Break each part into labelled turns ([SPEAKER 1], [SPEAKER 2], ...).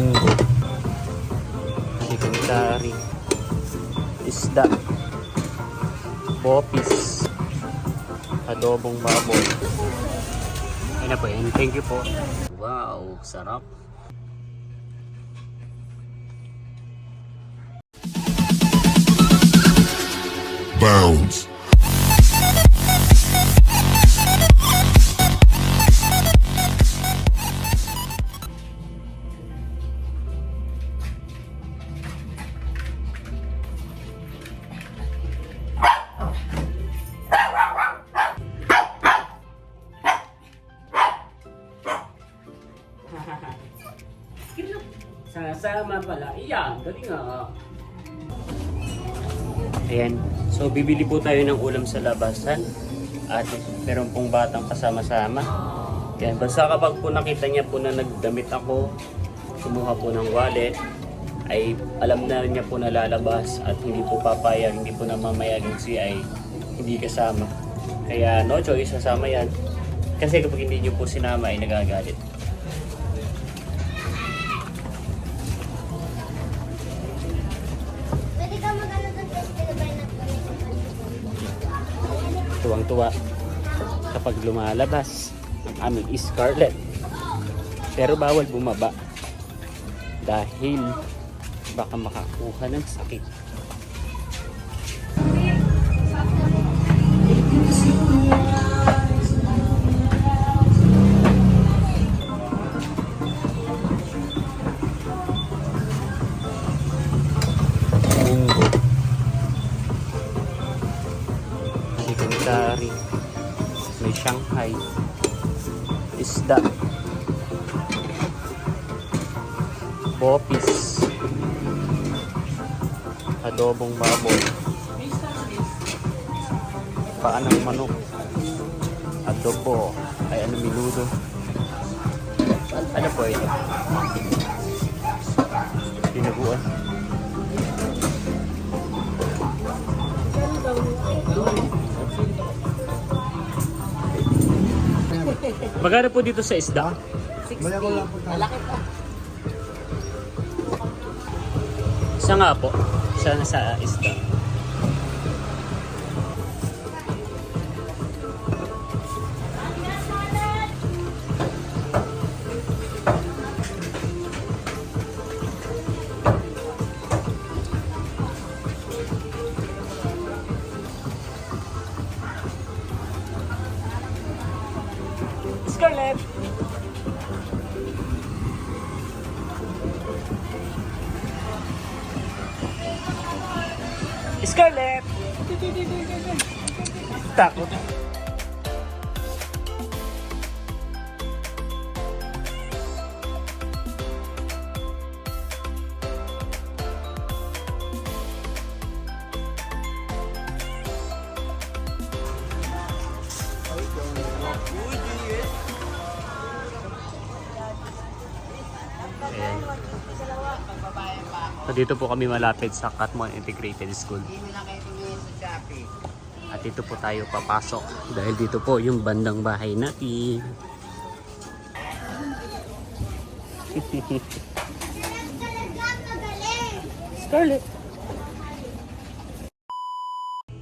[SPEAKER 1] munggo, curry, isda, bopis, adobong baboy. Ayun na po yan. Thank you po. Wow, sarap.
[SPEAKER 2] Bounds.
[SPEAKER 1] So, bibili po tayo ng ulam sa labasan. At meron pong batang kasama-sama. Yan. Basta kapag po nakita niya po na nagdamit ako, kumuha po ng wallet, ay alam na niya po na lalabas at hindi po papayag, hindi po namamayagin si ay hindi kasama. Kaya no choice, sasama yan. Kasi kapag hindi niyo po sinama ay nagagalit. Tuwang-tuwa kapag lumalabas ang aming Scarlett. Pero bawal bumaba dahil baka makakuha ng sakit. Shanghai, isda, bopis, adobong baboy, paa ng manok, adobo, ay ano minudo. Ano po ito? Dinuguan. Magkano po dito sa isda? Isa nga po. Isa sa isda. Scarlett! Takot. Ayan. So dito po kami malapit sa Katmon Integrated School. At dito po tayo papasok dahil dito po yung bandang bahay natin. Scarlett!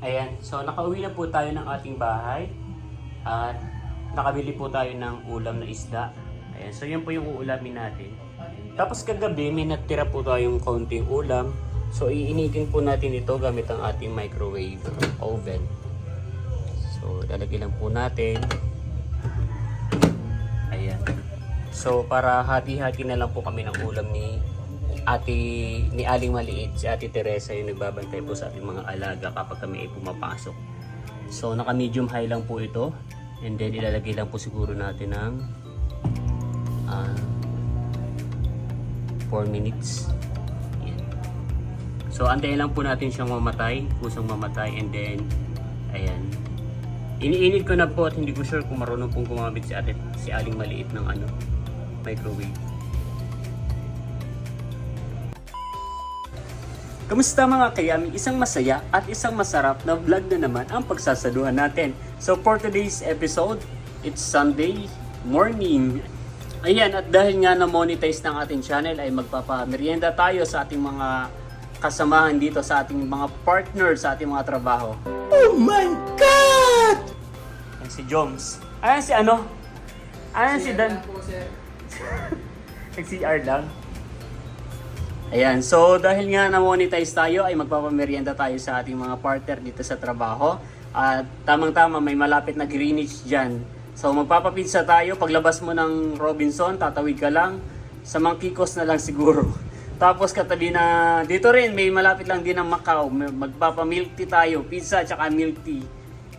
[SPEAKER 1] Ayan, so nakauwi na po tayo ng ating bahay at nakabili po tayo ng ulam na isda. Ayan, so yan po yung uulamin natin. Tapos kagabi may natira po tayong kaunting ulam. So iinitin po natin ito gamit ang ating microwave oven. So lalagyan lang po natin. Ayan. So para hati-hati na lang po kami ng ulam ni Ate ni Aling Maliit, si Ate Teresa yung nagbabantay po sa ating mga alaga kapag kami ay pumapasok. So naka medium high lang po ito. And then ilalagay lang po siguro natin ng ah 4 minutes. Yan. So antayin lang po natin siyang mamatay, kusang mamatay and then ayan. Iniinit ko na po at hindi ko sure kung marunong pong gumamit si ate, si Aling Maliit ng ano, microwave. Kamusta mga kayami? Isang masaya at isang masarap na vlog na naman ang pagsasaluhan natin. So for today's episode, it's Sunday morning. Ayan, at dahil nga na-monetize ng ating channel ay magpapamerienda tayo sa ating mga kasamahan dito sa ating mga partner sa ating mga trabaho. Oh my God! Ayan si Joms. Ayan si ano? Ayan si Dan. Nag-CR lang. Ayan, so dahil nga na-monetize tayo ay magpapamerienda tayo sa ating mga partner dito sa trabaho. At tamang-tama may malapit na Greenwich dyan. So magpapapizza tayo, paglabas mo ng Robinson, tatawid ka lang. Sa Mangkikos na lang siguro. Tapos katabi na, dito rin may malapit lang din ng Macau. Magpapa-milk tea tayo, pizza tsaka milk tea.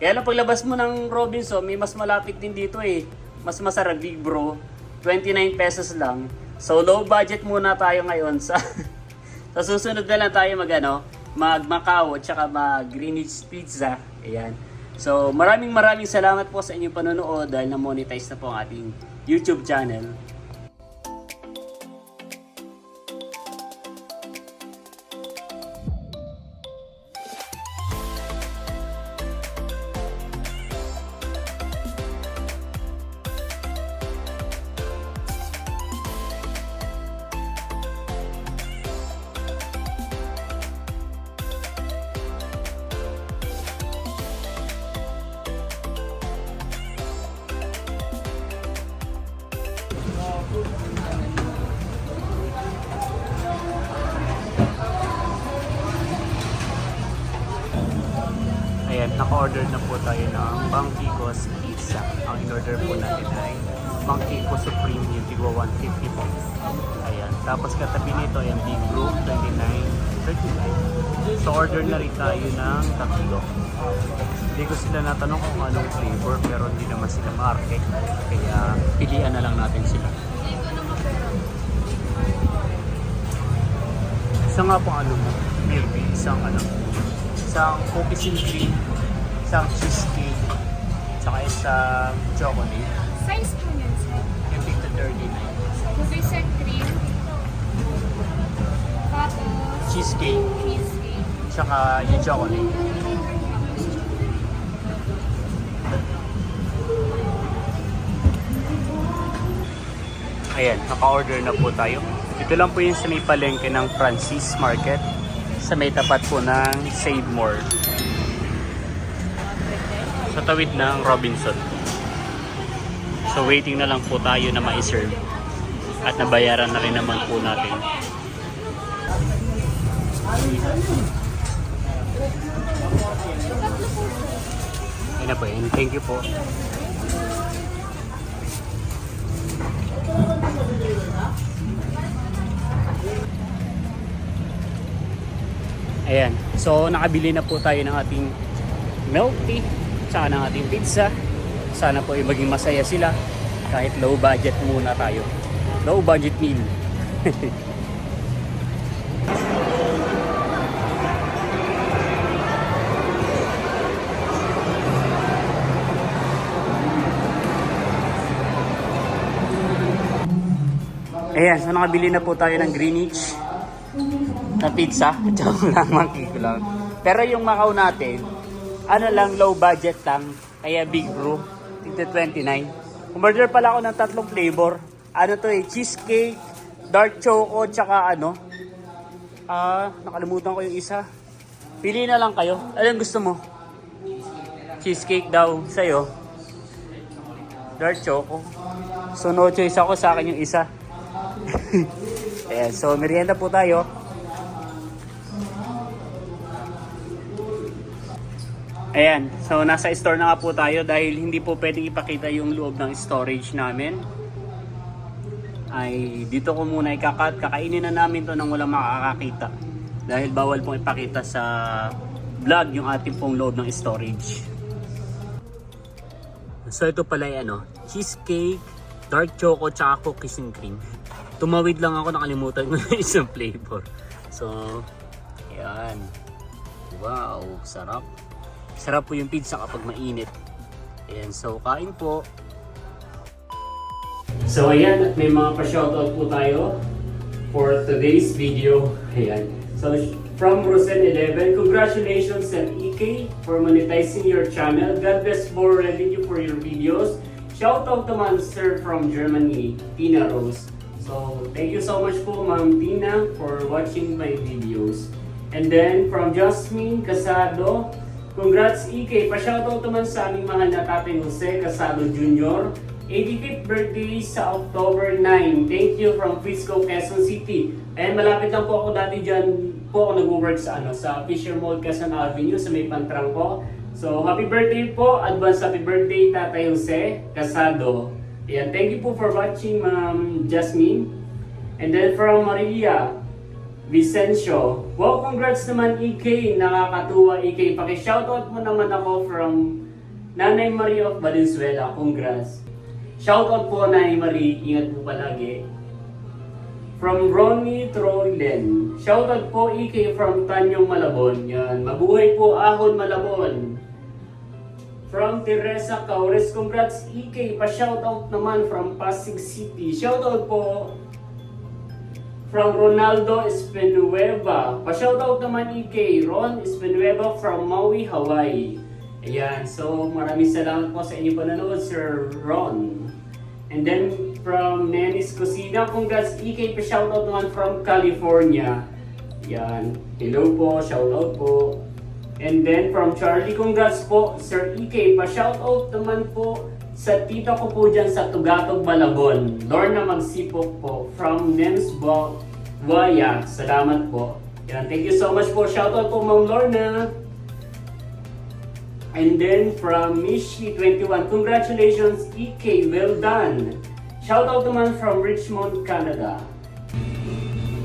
[SPEAKER 1] Kaya lang paglabas mo ng Robinson, may mas malapit din dito eh. Mas masarap, big bro. 29 pesos lang. So low budget muna tayo ngayon sa sa susunod na lang tayo mag ano, mag Macau at saka mag Greenwich Pizza. Ayan. So maraming maraming salamat po sa inyong panonood dahil na-monetize na po ang ating YouTube channel. Ayan, naka-order na po tayo ng Bangkikos Pizza. Ang in-order po natin ay Bangkiko Supreme yung tigwa 150 po. Ayan, tapos katabi nito ay ang Big Brew 29.39. So order na rin tayo ng tatlo. Hindi ko sila natanong kung anong flavor pero hindi naman sila maarte. Kaya pilian na lang natin sila. Isa nga pong ano mo, milk isang ano, isang cookies and cream, isang cheesecake, tsaka isang chocolate.
[SPEAKER 3] Size po yun, sir.
[SPEAKER 1] Yung tig to 39.
[SPEAKER 3] Cookies and cream. Tapos,
[SPEAKER 1] Cheesecake,
[SPEAKER 3] cheesecake.
[SPEAKER 1] tsaka yung chocolate. Ayan, naka-order na po tayo. Ito lang po yung sa may palengke ng Francis Market sa may tapat po ng Save More. Sa tawid ng Robinson. So waiting na lang po tayo na ma-serve. At nabayaran na rin naman po natin. Ayun na po yun. Thank you po. Ayan. So, nakabili na po tayo ng ating milk tea, tsaka ng ating pizza. Sana po ay maging masaya sila kahit low budget muna tayo. Low budget meal. Ayan, so nakabili na po tayo ng Greenwich na pizza. Joke lang, makiko lang. Pero yung Macau natin, ano lang, low budget lang. Kaya big brew, tigda 29. Umorder pala ako ng tatlong flavor. Ano to eh, cheesecake, dark choco, tsaka ano. Ah, nakalimutan ko yung isa. Pili na lang kayo. Anong gusto mo? Cheesecake daw sa'yo. Dark choco. So no choice ako sa akin yung isa. Ayan, so merienda po tayo. Ayan, so nasa store na nga po tayo dahil hindi po pwedeng ipakita yung loob ng storage namin. Ay dito ko muna ikakat, kakainin na namin to nang walang makakakita. Dahil bawal pong ipakita sa vlog yung ating pong loob ng storage. So ito pala ay ano, cheesecake, dark choco, tsaka cookies and cream. Tumawid lang ako, nakalimutan ko na isang flavor. So, yan. Wow, sarap. Sarap po yung pizza kapag mainit. Ayan, so kain po. So ayan, may mga pa-shoutout po tayo for today's video. Ayan. So from Rosen11, congratulations at EK for monetizing your channel. God bless more revenue for your videos. Shout out naman sir from Germany, Tina Rose. So, thank you so much po Ma'am Tina for watching my videos. And then from Jasmine Casado, congrats EK. Pa-shoutout naman sa aming mahal na Tatay Jose Casado Jr. 85th birthday sa October 9. Thank you from Frisco, Quezon City. Ayan, malapit lang po ako dati dyan po ako nag-work sa ano sa Fisher Mall, Quezon Avenue sa may pantrang po. So, happy birthday po. Advance happy birthday Tatay Jose Casado. Ayan, thank you po for watching Ma'am Jasmine. And then from Maria Vicencio. Wow, congrats naman EK. Nakakatuwa EK. Paki-shoutout mo naman ako from Nanay Maria of Valenzuela. Congrats. Shoutout po Nanay Marie. Ingat po palagi. From Ronnie Troylen. Shoutout po EK from Tanyong Malabon. Yan. Mabuhay po Ahon Malabon. From Teresa Caures. Congrats EK. Pa-shoutout naman from Pasig City. Shoutout po from Ronaldo Espenueva. Pa-shoutout naman EK. Ron Espenueva from Maui, Hawaii. Ayan. So maraming salamat po sa inyo panonood, Sir Ron. And then from Nenis Cosina, congrats EK pa shoutout naman from California. Yan. Hello po, shoutout po. And then from Charlie, congrats po Sir EK pa shoutout naman po sa tita ko po dyan sa Tugatog, Malabon. Lorna Magsipok po from Nems Bo- Buaya. Salamat po. Yan. Thank you so much po. Shoutout po Ma'am Lorna. And then from Mishi21, congratulations EK, well done. Shout out naman from Richmond, Canada.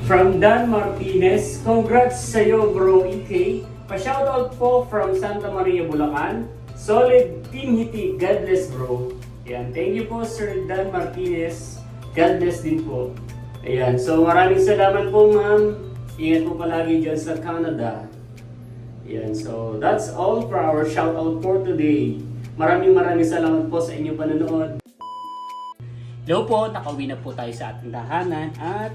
[SPEAKER 1] From Dan Martinez, congrats sa'yo bro EK. Pa-shoutout po from Santa Maria, Bulacan. Solid Team Hiti, God bless bro. Ayan, thank you po Sir Dan Martinez. God bless din po. Ayan, so maraming salamat po ma'am. Ingat po palagi dyan sa Canada. Yan, so that's all for our shoutout for today. Maraming maraming salamat po sa inyong panonood. Hello po, nakauwi na po tayo sa ating tahanan at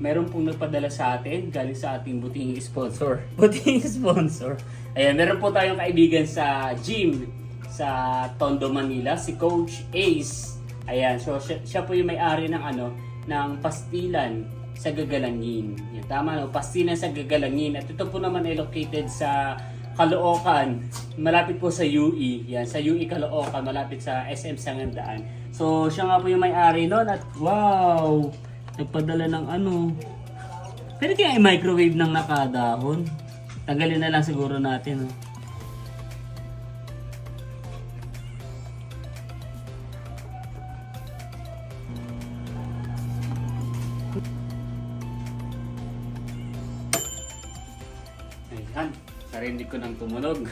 [SPEAKER 1] meron pong nagpadala sa atin galing sa ating buting sponsor. Buting sponsor. Ayan, meron po tayong kaibigan sa gym sa Tondo, Manila, si Coach Ace. Ayan, so siya, siya po yung may-ari ng ano, ng pastilan sa Gagalangin. Yan, tama no, pastilan sa Gagalangin. At ito po naman ay located sa Caloocan, malapit po sa UE. Yan, sa UE Caloocan, malapit sa SM Sangandaan. So, siya nga po yung may-ari noon at wow, nagpadala ng ano. Pwede kaya i-microwave ng nakadahon? Tanggalin na lang siguro natin. No? Ayan, narinig ko ng tumunog.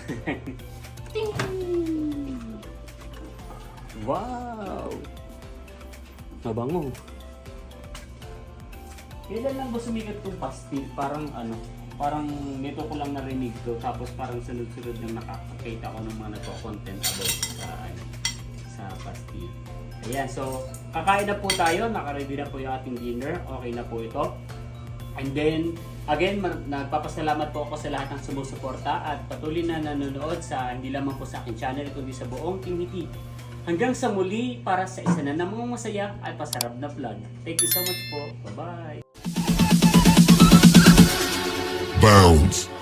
[SPEAKER 1] Wow! Mabango. Kailan lang ba sumikat tong pastil? Parang ano, parang nito ko lang narinig to. Tapos parang sunod-sunod na nakakakita ko ng mga nagko-content about sa, ano, sa pastil. Ayan, so kakain na po tayo. Nakaready na po yung ating dinner. Okay na po ito. And then, again, ma- nagpapasalamat po ako sa lahat ng sumusuporta at patuloy na nanonood sa hindi lamang po sa aking channel, kundi sa buong Hiti. Hanggang sa muli para sa isa na namang masaya at pasarap na vlog. Thank you so much po. Bye-bye!
[SPEAKER 2] Bounds.